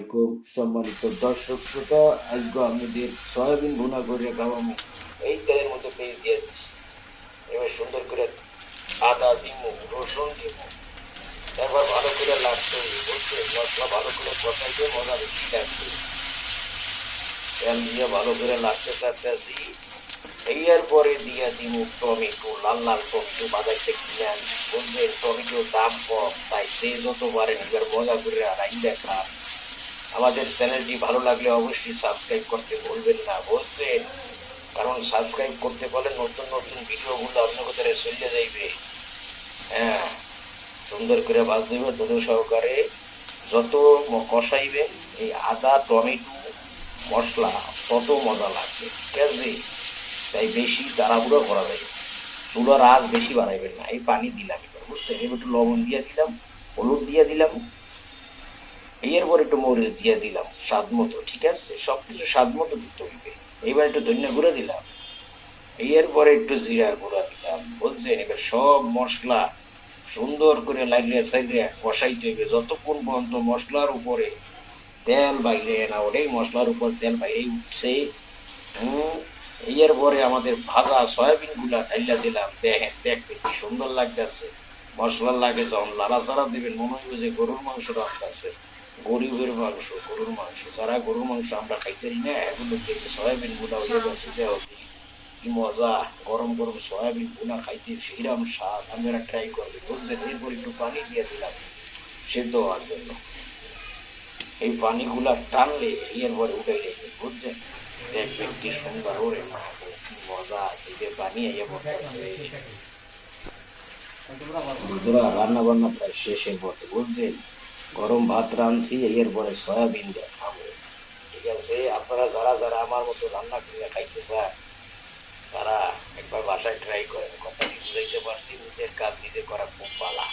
আলাইকুম সম্মানিত দর্শক শ্রোতা, আজকে আমাদের সয়াবিন ভুনা করে খাওয়ামু এই তেলের মধ্যে পেয়ে দিয়ে দিচ্ছি। এবার সুন্দর করে আদা দিমু, রসুন দিমু, তারপর ভালো করে মশলা ভালো করে কষাইতে মজা বেশি তেল দিয়ে ভালো করে লাগতে এর পরে দিয়ে দিমু টমেটো, লাল লাল টমেটো, বাজারতে কিনে আনছি। বলছে টমেটো দাম কম, তাই যে যত মজা করে আমাদের চ্যানেলটি ভালো লাগলে অবশ্যই সাবস্ক্রাইব করতে ভুলবেন না বলছেন কারণ সাবস্ক্রাইব করতে পারলে নতুন নতুন ভিডিওগুলো আপনার কোথায় চলে যাইবে হ্যাঁ সুন্দর করে বাজ দেবে দুধ সহকারে। যত কষাইবে এই আদা, টমেটো, মশলা, তত মজা লাগবে, ঠিক আছে? তাই বেশি তাড়াহুড়ো করা যায় চুলার আঁচ বেশি বাড়াইবেন না। এই পানি দিলাম এবার, বুঝছেন? এবার একটু লবণ দিয়ে দিলাম, হলুদ দিয়ে দিলাম। এরপর একটু মরিচ দিয়ে দিলাম, স্বাদ মতো, ঠিক আছে? সব কিছু স্বাদ মতো দিতে হইবে এইবার একটু ধনিয়া গুঁড়ো দিলাম। এরপরে একটু জিরা গুঁড়া দিলাম, বুঝছেন? এবার সব মশলা সুন্দর করে লাগিয়ে সাইডে কষাইতে হইবে যতক্ষণ পর্যন্ত মশলার উপরে তেল বাইরে না ওটাই মশলার উপর তেল বাইরে উঠছে। হুম, এরপরে আমাদের ভাজা সয়াবিনগুলা ঢাইলা দিলাম। দেখেন, দেখতে কি সুন্দর লাগতেছে। মশলা লাগে যখন লাড়া চাড়া দেবেন, মনে হইবে যে গরুর মাংস রাখতেছে গরিবের মাংস গরুর মাংস যারা গরুর মাংস আমরা খাইতেই না এগুলো সয়াবিনগুলা দেওয়া কি মজা গরম গরম সয়াবিন গুনা খাইতে সেইরকম স্বাদ। আপনারা ট্রাই করবে এরপর একটু পানি দিয়ে দিলাম সেদ্ধ হওয়ার জন্য। এই পানিগুলা টানলে এরপরে উঠে যাবে বুঝছেন দেখবেন কি সুন্দর ওরে মা কি মজা পানি এসে পড়তেছে। বন্ধুরা রান্না বান্না প্রায় শেষের পথে বুঝছেন গরম ভাত রাঁধছি, এরপরে সয়াবিন দিয়ে খাব। ঠিক আছে? আপনারা যারা যারা আমার মতো রান্না করে খাইতে চান, তারা একবার বাসায় ট্রাই করেন। কথা বুঝাইতে পারছি, নিজের কাজ নিজে করা খুব পালা